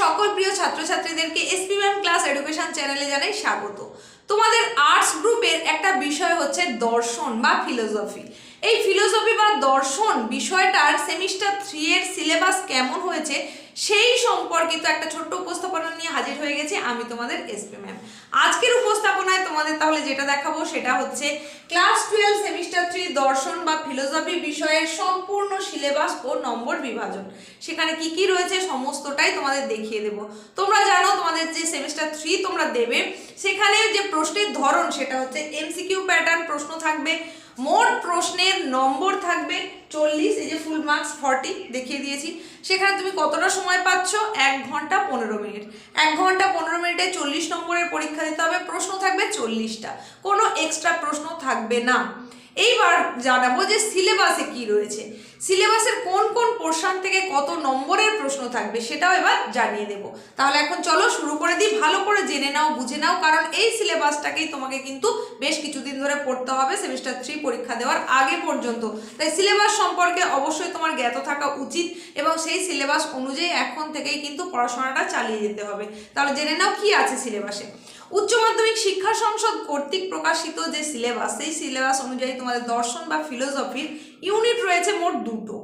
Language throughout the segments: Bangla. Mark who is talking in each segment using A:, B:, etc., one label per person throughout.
A: সকল প্রিয় ছাত্রছাত্রীদেরকে এসপি ম্যাম ক্লাস এডুকেশন চ্যানেলে জানাই স্বাগত। তোমাদের আর্টস গ্রুপের একটা বিষয় হচ্ছে দর্শন বা ফিলোসফি এই ফিলোসফি বা দর্শন বিষয়টার সেমিস্টার থ্রি এর সিলেবাস কেমন হয়েছে সেই সম্পর্কিত একটা ছোট্ট উপস্থাপনা নিয়ে হাজির হয়ে গেছে আমি তোমাদের এসপি ম্যাম আজকের উপস্থাপনায় তোমাদের তাহলে যেটা দেখাবো সেটা হচ্ছে ক্লাস টুয়েলভ সেমিস্টার থ্রি দর্শন বা ফিলোসফি বিষয়ের সম্পূর্ণ সিলেবাস ও নম্বর বিভাজন। সেখানে কি কি রয়েছে সমস্তটাই তোমাদের দেখিয়ে দেব। তোমরা জানো তোমাদের যে সেমিস্টার থ্রি তোমরা দেবে, সেখানে যে প্রশ্নের ধরন সেটা হচ্ছে এমসিকিউ প্যাটার্ন প্রশ্ন থাকবে, মোট প্রশ্নের নম্বর থাকবে চল্লিশ, এই যে ফুল মার্কস ফর্টি দেখিয়ে দিয়েছি। সেখানে তুমি কতটা সময় পাচ্ছ? এক ঘণ্টা পনেরো মিনিট। এক ঘণ্টা পনেরো মিনিটে চল্লিশ নম্বরের পরীক্ষা দিতে হবে। প্রশ্ন থাকবে চল্লিশটা। কোনো এক্সট্রা প্রশ্ন থাকবে না। এইবার জানাব যে সিলেবাসে কি রয়েছে। সিলেবাসের কোন কোন পোর্শন থেকে কত নম্বরের প্রশ্ন থাকবে সেটাও এবার জানিয়ে দেব। তাহলে এখন চলো শুরু করে দিই। ভালো করে জেনে নাও, বুঝে নাও, কারণ এই সিলেবাসটাকেই তোমাকে কিন্তু বেশ কিছুদিন ধরে পড়তে হবে সেমিস্টার থ্রি পরীক্ষা দেওয়ার আগে পর্যন্ত। তাই সিলেবাস সম্পর্কে অবশ্যই তোমার জ্ঞাত থাকা উচিত এবং সেই সিলেবাস অনুযায়ী এখন থেকেই কিন্তু পড়াশোনাটা চালিয়ে যেতে হবে। তাহলে জেনে নাও কি আছে সিলেবাসে। উচ্চ মাধ্যমিক শিক্ষা সংসদ কর্তৃক প্রকাশিত যে সিলেবাস, সেই সিলেবাস অনুযায়ী তোমাদের দর্শন বা ফিলোসফির ইউনিট রয়েছে মোট দুটো।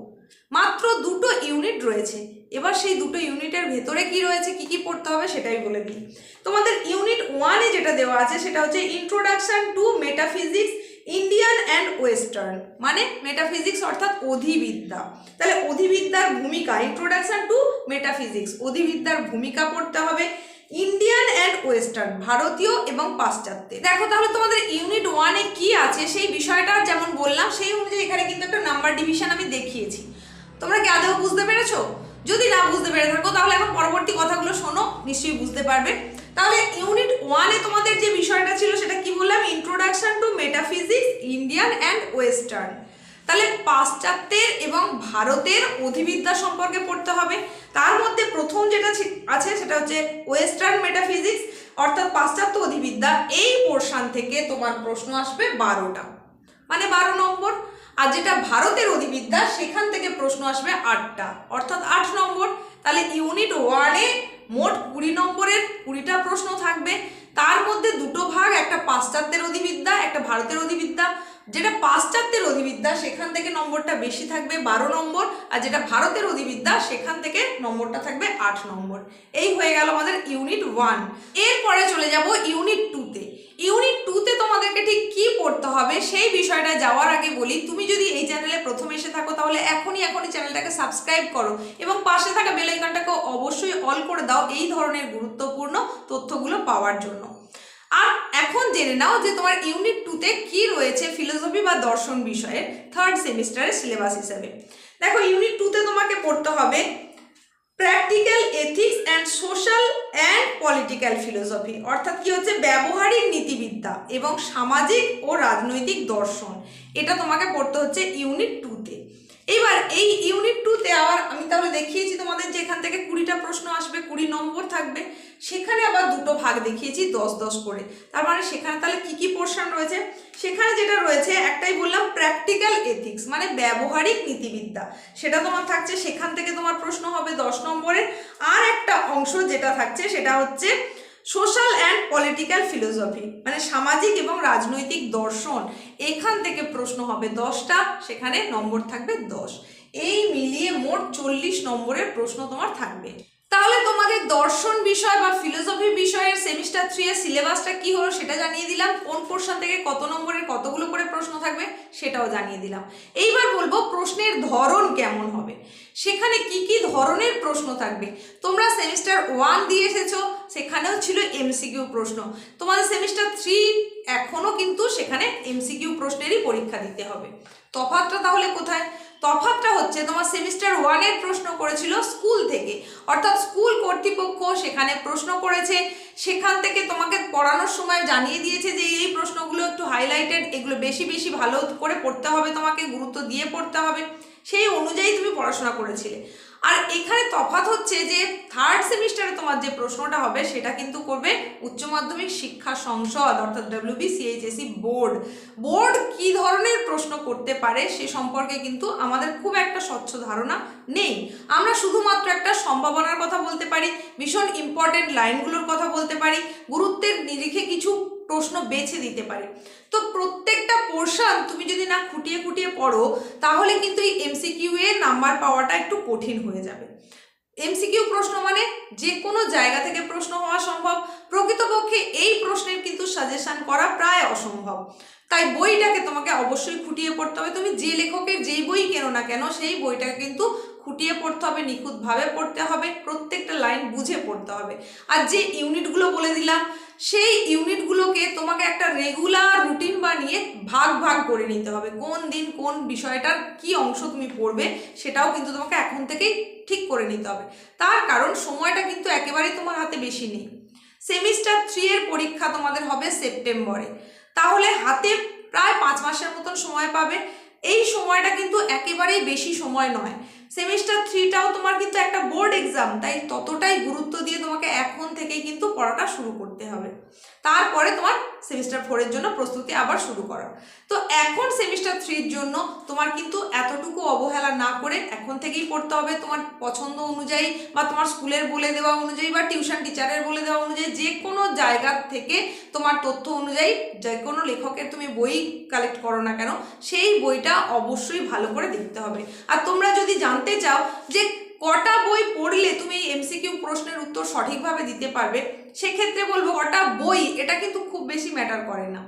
A: মাত্র দুটো ইউনিট রয়েছে। এবার সেই দুটো ইউনিটের ভেতরে কি রয়েছে, কি কি পড়তে হবে সেটাই বলে দিই। তোমাদের ইউনিট ওয়ানে যেটা দেওয়া আছে, সেটা হচ্ছে introduction to metaphysics Indian and western মানে মেটাফিজিক্স অর্থাৎ অধিবিদ্যা। তাহলে অধিবিদ্যার ভূমিকা ইন্ট্রোডাকশন টু মেটাফিজিক্স অধিবিদ্যার ভূমিকা পড়তে হবে। ইন্ডিয়ান অ্যান্ড ওয়েস্টার্ন ভারতীয় এবং পাশ্চাত্যে। দেখো তাহলে তোমাদের ইউনিট ওয়ানে কি আছে? সেই বিষয়টা যেমন বললাম, সেই অনুযায়ী এখানে কিন্তু একটা নাম্বার ডিভিশন আমি দেখিয়েছি। তোমরা কি আদৌ বুঝতে পেরেছ? যদি না বুঝতে পেরে থাকো, তাহলে এখন পরবর্তী কথাগুলো শোনো, নিশ্চয়ই বুঝতে পারবে। তাহলে ইউনিট ওয়ানে তোমাদের যে বিষয়টা ছিল, সেটা কি বললাম? Introduction to metaphysics Indian and western তাহলে পাশ্চাত্যের এবং ভারতের অধিবিদ্যা সম্পর্কে পড়তে হবে। তার মধ্যে প্রথম যেটা আছে সেটা হচ্ছে ওয়েস্টার্ন মেটাফিজিক্স অর্থাৎ পাশ্চাত্য অধিবিদ্যা। এই পোর্শন থেকে তোমার প্রশ্ন আসবে বারোটা। মানে বারো নম্বর। আর যেটা ভারতের অধিবিদ্যা, সেখান থেকে প্রশ্ন আসবে আটটা। অর্থাৎ আট নম্বর। তাহলে ইউনিট ওয়ানে মোট কুড়ি নম্বরের কুড়িটা প্রশ্ন থাকবে। তার মধ্যে দুটো ভাগ, একটা পাশ্চাত্যের অধিবিদ্যা, একটা ভারতের অধিবিদ্যা। যেটা পাশ্চাত্যের অধিবিদ্যা, সেখান থেকে নম্বরটা বেশি থাকবে বারো নম্বর, আর যেটা ভারতের অধিবিদ্যা, সেখান থেকে নম্বরটা থাকবে আট নম্বর। এই হয়ে গেল আমাদের ইউনিট ওয়ান। এরপরে চলে যাব ইউনিট টুতে। ইউনিট টুতে তোমাদেরকে ঠিক কি পড়তে হবে সেই বিষয়টা যাওয়ার আগে বলি, তুমি যদি এই চ্যানেলে প্রথম এসে থাকো, তাহলে এখনই এখনই চ্যানেলটাকে সাবস্ক্রাইব করো এবং পাশে থাকা বেল আইকনটাকে অবশ্যই অল করে দাও এই ধরনের গুরুত্বপূর্ণ তথ্যগুলো পাওয়ার জন্য। আর এখন জেনে নাও যে তোমার ইউনিট টুতে কি রয়েছে ফিলোসফি বা দর্শন বিষয়ের থার্ড সেমিস্টারের সিলেবাস হিসেবে। দেখো ইউনিট টুতে তোমাকে পড়তে হবে practical ethics and social and political philosophy অর্থাৎ কি হচ্ছে ব্যবহারিক নীতিবিদ্যা এবং সামাজিক ও রাজনৈতিক দর্শন। এটা তোমাকে পড়তে হচ্ছে ইউনিট টুতে এবার এই ইউনিট টুতে আবার আমি তাহলে দেখিয়েছি তোমাদের যে এখান থেকে কুড়িটা প্রশ্ন আসবে, কুড়ি নম্বর থাকবে। সেখানে আবার দুটো ভাগ দেখিয়েছি, দশ দশ করে। তার মানে সেখানে তাহলে কি কি পোর্শন রয়েছে? সেখানে যেটা রয়েছে, একটাই বললাম প্র্যাকটিক্যাল এথিক্স মানে ব্যবহারিক নীতিবিদ্যা। সেটা তোমার থাকছে, সেখান থেকে তোমার প্রশ্ন হবে দশ নম্বরের আর একটা অংশ যেটা থাকছে, সেটা হচ্ছে সোশ্যাল অ্যান্ড পলিটিক্যাল ফিলোসফি মানে সামাজিক এবং রাজনৈতিক দর্শন। এখান থেকে প্রশ্ন হবে দশটা, সেখানে নম্বর থাকবে দশ। এই মিলিয়ে মোট চল্লিশ নম্বরের প্রশ্ন তোমার থাকবে। তোমাদের দর্শন বিষয় বা ফিলোসফি বিষয়ের সেমিস্টার থ্রি এর সিলেবাসটা কি হলো সেটা জানিয়ে দিলাম। কোন পোর্শন থেকে কত নম্বরের কতগুলো করে প্রশ্ন থাকবে সেটাও জানিয়ে দিলাম। এইবার বলব প্রশ্নের ধরন কেমন হবে? সেখানে কি কি ধরনের প্রশ্ন থাকবে? তোমরা সেমিস্টার ওয়ান দিয়ে এসেছ, সেখানেও ছিল এমসিকিউ প্রশ্ন। তোমাদের সেমিস্টার থ্রি এখনও কিন্তু সেখানে এমসিকিউ প্রশ্নেরই পরীক্ষা দিতে হবে। তফাৎটা তাহলে কোথায়? তফাৎটা হচ্ছে তোমার সেমিস্টার ওয়ানের প্রশ্ন করেছিল স্কুল থেকে। অর্থাৎ স্কুল কর্তৃপক্ষ সেখানে প্রশ্ন করেছে। সেখান থেকে তোমাকে পড়ানোর সময় জানিয়ে দিয়েছে যে এই প্রশ্নগুলো একটু হাইলাইটেড এগুলো বেশি বেশি ভালো করে পড়তে হবে, তোমাকে গুরুত্ব দিয়ে পড়তে হবে। সেই অনুযায়ী তুমি পড়াশোনা করেছিলে। আর এখানে তফাৎ হচ্ছে যে থার্ড সেমিস্টারে তোমার যে প্রশ্নটা হবে, সেটা কিন্তু করবে উচ্চ মাধ্যমিক শিক্ষা সংসদ, অর্থাৎ ডব্লিউবি সিএইচএসি বোর্ড বোর্ড কি ধরনের প্রশ্ন করতে পারে সে সম্পর্কে কিন্তু আমাদের খুব একটা স্বচ্ছ ধারণা নেই। আমরা শুধুমাত্র একটা সম্ভাবনার কথা বলতে পারি, ভীষণ ইম্পর্টেন্ট লাইনগুলোর কথা বলতে পারি, গুরুত্বের নিরিখে কিছু প্রশ্ন বেছে দিতে পারে। তো প্রত্যেকটা পোর্শন তুমি যদি না খুঁটিয়ে খুঁটিয়ে পড়ো, তাহলে কিন্তু এই এমসিকিউ এর নাম্বার পাওয়াটা একটু কঠিন হয়ে যাবে। এমসিকিউ প্রশ্ন মানে যে কোনো জায়গা থেকে প্রশ্ন হওয়া সম্ভব। প্রকৃতপক্ষে এই প্রশ্নের কিন্তু সাজেশন করা প্রায় অসম্ভব। তাই বইটাকে তোমাকে অবশ্যই খুঁটিয়ে পড়তে হবে। তুমি যে লেখকের যেই বই কেনো না কেন, সেই বইটাকে কিন্তু খুঁটিয়ে পড়তে হবে, নিখুঁতভাবে পড়তে হবে, প্রত্যেকটা লাইন বুঝে পড়তে হবে। আর যে ইউনিটগুলো বলে দিলাম, সেই ইউনিটগুলোকে তোমাকে একটা রেগুলার রুটিন বানিয়ে ভাগ ভাগ করে নিতে হবে। কোন দিন কোন বিষয়টার কি অংশ তুমি পড়বে, সেটাও কিন্তু তোমাকে এখন থেকেই ঠিক করে নিতে হবে। তার কারণ, সময়টা কিন্তু একেবারেই তোমার হাতে বেশি নেই। সেমিস্টার থ্রি এর পরীক্ষা তোমাদের হবে সেপ্টেম্বরে। তাহলে হাতে প্রায় পাঁচ মাসের মতন সময় পাবে। এই সময়টা কিন্তু একেবারেই বেশি সময় নয়। সেমিস্টার থ্রিটাও তোমার কিন্তু একটা বোর্ড এক্সাম তাই ততটাই গুরুত্ব দিয়ে তোমাকে এখন থেকেই কিন্তু পড়াটা শুরু করতে হবে। তারপরে তোমার সেমিস্টার ফোরের জন্য প্রস্তুতি আবার শুরু করা তো এখন সেমিস্টার থ্রির জন্য তোমার কিন্তু এতটুকু অবহেলা না করে এখন থেকেই পড়তে হবে। তোমার পছন্দ অনুযায়ী বা তোমার স্কুলের বলে দেওয়া অনুযায়ী বা টিউশন টিচারের বলে দেওয়া অনুযায়ী যে কোনো জায়গা থেকে তোমার তথ্য অনুযায়ী যে কোনো লেখকের তুমি বই কালেক্ট করো না কেন, সেই বইটা অবশ্যই ভালো করে দেখতে হবে। আর তোমরা যদি জানতে চাও যে কটা বই পড়লে তুমি এই এমসিকিউ প্রশ্নের উত্তর সঠিকভাবে দিতে পারবে, সেক্ষেত্রে বলব কটা বই এটা কিন্তু খুব বেশি ম্যাটার করে না।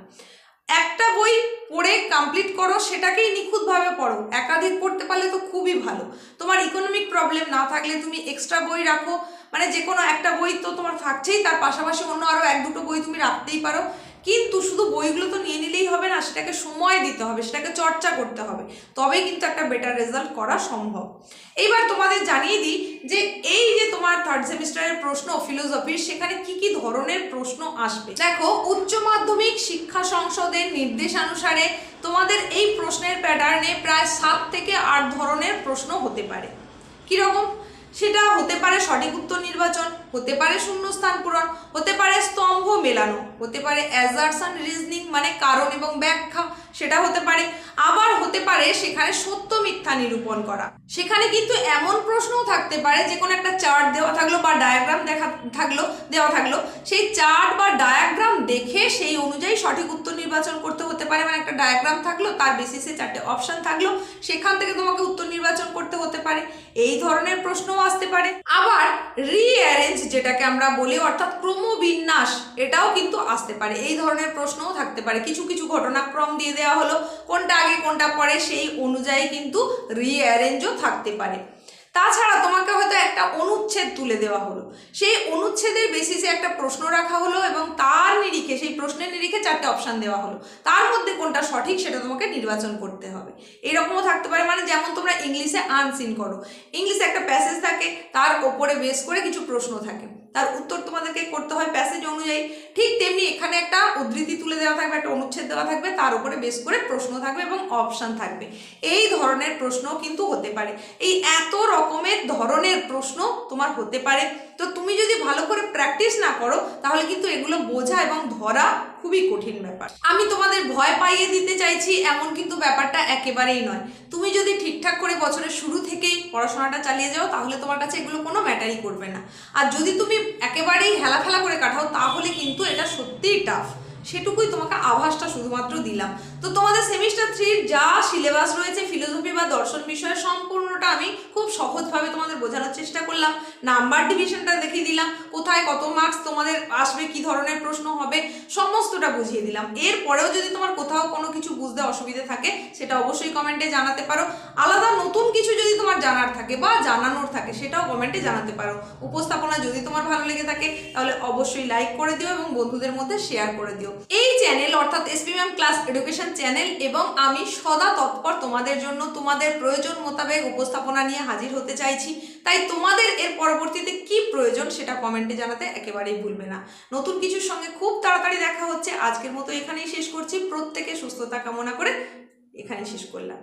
A: একটা বই পড়ে কমপ্লিট করো, সেটাকেই নিখুঁতভাবে পড়ো। একাধিক পড়তে পারলে তো খুবই ভালো। তোমার ইকোনমিক প্রবলেম না থাকলে তুমি এক্সট্রা বই রাখো। মানে যে কোনো একটা বই তো তোমার থাকছেই, তার পাশাপাশি অন্য আরও এক দুটো বই তুমি রাখতেই পারো। কিন্তু শুধু বইগুলো তো নিয়ে নিলেই হবে না, সেটাকে সময় দিতে হবে, সেটাকে চর্চা করতে হবে। তবেই কিন্তু একটা বেটার রেজাল্ট করা সম্ভব। এইবার তোমাদের জানিয়ে দিই যে এই যে তোমার থার্ড সেমিস্টারের প্রশ্ন ফিলোসফির সেখানে কি কি ধরনের প্রশ্ন আসবে? দেখো, উচ্চ মাধ্যমিক শিক্ষা সংসদের নির্দেশানুসারে তোমাদের এই প্রশ্নের প্যাটার্নে প্রায় সাত থেকে আট ধরনের প্রশ্ন হতে পারে। কীরকম? সেটা হতে পারে সঠিক উত্তর নির্বাচন, হতে পারে শূন্যস্থান পূরণ, হতে পারে স্তম্ভ মেলানো, হতে পারে অ্যাজারশন রিজনিং মানে কারণ এবং ব্যাখ্যা, সেটা হতে পারে। আবার হতে পারে সেখানে সত্য মিথ্যা নিরূপণ করা। সেখানে কিন্তু এমন প্রশ্নও থাকতে পারে, যে কোনো একটা চার্ট দেওয়া থাকল বা ডায়াগ্রাম দেখা থাকল, দেওয়া থাকল, সেই চার্ট বা ডায়াগ্রাম দেখে সেই অনুযায়ী সঠিক উত্তর নির্বাচন করতে হতে পারে। মানে একটা ডায়াগ্রাম থাকল, তার বেসিসে চারটে অপশন থাকল। সেখান থেকে তোমাকে উত্তর নির্বাচন করতে হতে পারে। এই ধরনের প্রশ্নও আসতে পারে। আবার রিঅ্যারেঞ্জ যেটাকে আমরা বলি, অর্থাৎ ক্রমবিন্যাস, এটাও কিন্তু আসতে পারে। এই ধরনের প্রশ্নও থাকতে পারে। কিছু কিছু ঘটনাক্রম দিয়ে দেওয়া হলো। কোনটা আগে, কোনটা পরে, সেই অনুযায়ী কিন্তু রিঅ্যারেঞ্জও থাকতে পারে। তাছাড়া তোমাকে হয়তো একটা অনুচ্ছেদ তুলে দেওয়া হলো। সেই অনুচ্ছেদের বেসিসে একটা প্রশ্ন রাখা হলো এবং তার নিরিখে, সেই প্রশ্নের নিরিখে চারটে অপশান দেওয়া হলো। তার মধ্যে কোনটা সঠিক সেটা তোমাকে নির্বাচন করতে হবে। এরকমও থাকতে পারে মানে যেমন তোমরা ইংলিশে আনসিন করো। ইংলিশে একটা প্যাসেজ থাকে, তার ওপরে বেস করে কিছু প্রশ্ন থাকে। তার উত্তর তোমাদেরকে করতে হয় প্যাসেজ অনুযায়ী। ঠিক তেমনি এখানে একটা উদ্ধৃতি তুলে দেওয়া থাকবে, একটা অনুচ্ছেদ দেওয়া থাকবে, তার উপরে বেস করে প্রশ্ন থাকবে এবং অপশান থাকবে। এই ধরনের প্রশ্নও কিন্তু হতে পারে। এই এত রকমের ধরনের প্রশ্ন তোমার হতে পারে। তো তুমি যদি ভালো করে প্র্যাকটিস না করো, তাহলে কিন্তু এগুলো বোঝা এবং ধরা খুবই কঠিন ব্যাপার। আমি তোমাদের ভয় পাইয়ে দিতে চাইছি, এমন কিন্তু ব্যাপারটা একেবারেই নয়। তুমি যদি ঠিকঠাক করে বছরের শুরু থেকেই পড়াশোনাটা চালিয়ে যাও, তাহলে তোমার কাছে এগুলো কোনো ম্যাটারই করবে না। আর যদি তুমি একেবারেই হেলাফেলা করে কাটাও, তাহলে কিন্তু এটা সত্যিই টাফ সেটুকুই তোমাকে আভাসটা শুধুমাত্র দিলাম। তো তোমাদের সেমিস্টার থ্রির যা সিলেবাস রয়েছে ফিলোসফি বা দর্শন বিষয়ে সম্পূর্ণটা আমি খুব সহজভাবে তোমাদের বোঝানোর চেষ্টা করলাম। নাম্বার ডিভিশনটা দেখিয়ে দিলাম, কোথায় কত মার্কস তোমাদের আসবে, কি ধরনের প্রশ্ন হবে সমস্তটা বুঝিয়ে দিলাম। এরপরেও যদি তোমার কোথাও কোনো কিছু বুঝতে অসুবিধে থাকে, সেটা অবশ্যই কমেন্টে জানাতে পারো। আলাদা নতুন কিছু যদি তোমার জানার থাকে বা জানানোর থাকে, সেটাও কমেন্টে জানাতে পারো। উপস্থাপনা যদি তোমার ভালো লেগে থাকে, তাহলে অবশ্যই লাইক করে দিও এবং বন্ধুদের মধ্যে শেয়ার করে দিও। এই চ্যানেল অর্থাৎ SP ma'am class education channel এবং আমি সদা তৎপর তোমাদের জন্য তোমাদের প্রয়োজন মোতাবেক উপস্থাপনা নিয়ে হাজির হতে চাইছি। তাই তোমাদের এর পরবর্তীতে কি প্রয়োজন, সেটা কমেন্টে জানাতে একেবারেই ভুলবে না। নতুন কিছুর সঙ্গে খুব তাড়াতাড়ি দেখা হচ্ছে আজকের মতো এখানেই শেষ করছি। প্রত্যেকে সুস্থতা কামনা করে এখানে শেষ করলাম।